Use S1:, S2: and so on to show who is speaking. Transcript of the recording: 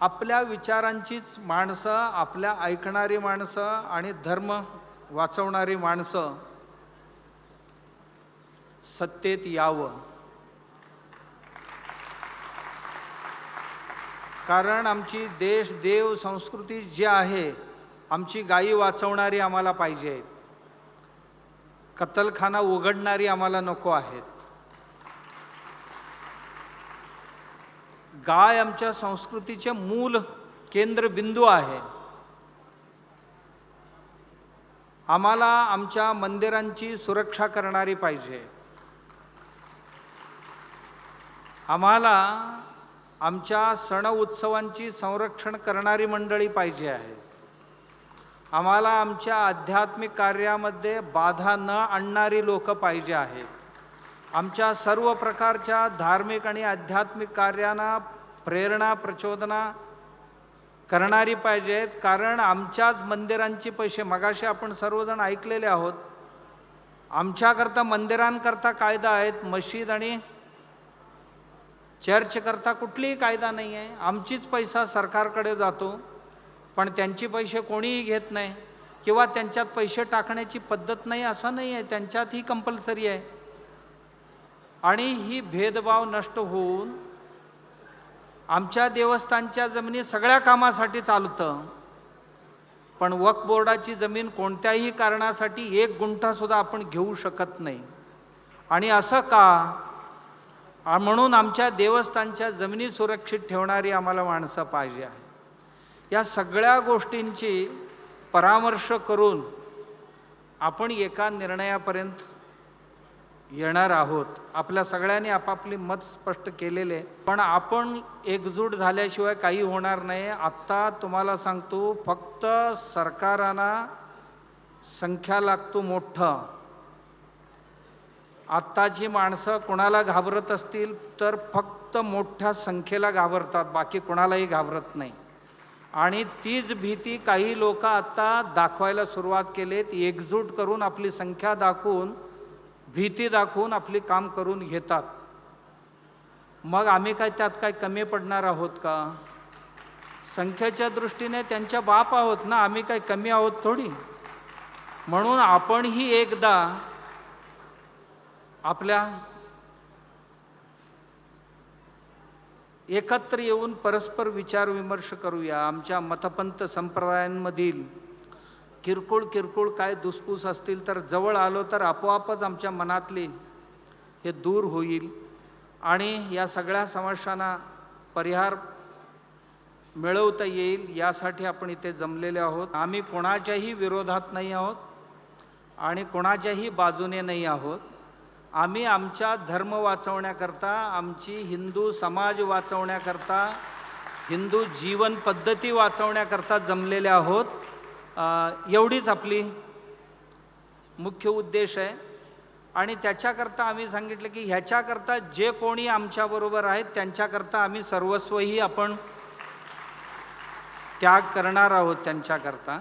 S1: आपल्या विचारांचीच माणसं आपल्या ऐकणारी माणसं आणि धर्म वाचवणारी माणसं सत्तेत यावं. कारण आमची देश देव संस्कृती जी आहे आमची गायी वाचवणारी आम्हाला पाहिजे. आहेत कत्तलखाना उघडणारी आम्हाला नको आहेत. गाय आमच्या संस्कृतीचे मूल केंद्रबिंदू आहे. आम्हाला आमच्या मंदिरांची सुरक्षा करणारी पाहिजे. आम्हाला आमच्या सण उत्सवांची संरक्षण करणारी मंडळी पाहिजे आहे. आम्हाला आमच्या आध्यात्मिक कार्यामध्ये बाधा न आणणारी लोक पाहिजे आहेत. आमच्या सर्व प्रकारच्या धार्मिक आणि आध्यात्मिक कार्यांना प्रेरणा प्रचोदना करणारी पाहिजेत कारण आमच्याच मंदिरांची पैसे मगाशी आपण सर्वजण ऐकलेले आहोत. आमच्याकरता मंदिरांकरता कायदा आहेत. मशीद आणि चर्चकरता कुठलीही कायदा नाही आहे. आमचीच पैसा सरकारकडे जातो. पण त्यांची पैसे कोणीही घेत नाही. किंवा त्यांच्यात पैसे टाकण्याची पद्धत नाही असं नाही आहे. त्यांच्यात ही कंपल्सरी आहे. आणि ही भेदभाव नष्ट होऊन आमच्या देवस्थानच्या जमिनी सगळ्या कामासाठी चालतं. पण वक्फ बोर्डाची जमीन कोणत्याही कारणासाठी एक गुंठासुद्धा आपण घेऊ शकत नाही. आणि असं का? म्हणून आमच्या देवस्थानच्या जमिनी सुरक्षित ठेवणारी आम्हाला माणसं पाहिजे आहे या सगळ्या गोष्टींची परामर्श करून आपण एका निर्णयापर्यंत येणार आहोत. आपल्या सगळ्यांनी आपापली मत स्पष्ट केलेले. पण आपण एकजूट झाल्याशिवाय काही होणार नाही. आत्ता तुम्हाला सांगतो फक्त सरकारांना संख्या लागतो मोठं. आत्ताची माणसं कोणाला घाबरत असतील तर फक्त मोठ्या संख्येला घाबरतात. बाकी कोणालाही घाबरत नाही. आणि तीच भीती काही लोक आत्ता दाखवायला सुरुवात केलेत. एकजूट करून आपली संख्या दाखवून भीती दाखवून आपली काम करून घेतात. मग आम्ही काय त्यात काय कमी पडणार आहोत का? संख्येच्या दृष्टीने त्यांच्या बाप आहोत ना आम्ही काय कमी आहोत थोडी? म्हणून आपणही एकदा आपल्या एकत्र येऊन परस्पर विचारविमर्श करूया. आमच्या मतपंत संप्रदायांमधील किरकोळ किरकोळ काय दुसपूस असतील तर जवळ आलो तर आपोआपच आमच्या मनातले हे दूर होईल. आणि या सगळ्या समस्यांना परिहार मिळवता येईल यासाठी आपण इथे जमलेले आहोत. आम्ही कोणाच्याही विरोधात नाही आहोत आणि कोणाच्याही बाजूने नाही आहोत. आम्ही आमच्या धर्म वाचवण्याकरता आमची हिंदू समाज वाचवण्याकरता हिंदू जीवन पद्धती वाचवण्याकरता जमलेले आहोत. एवढीच आपली मुख्य उद्देश आहे. आणि त्याच्याकरता आम्ही सांगितलं की ह्याच्याकरता जे कोणी आमच्याबरोबर आहेत त्यांच्याकरता आम्ही सर्वस्वही आपण त्याग करणार आहोत त्यांच्याकरता.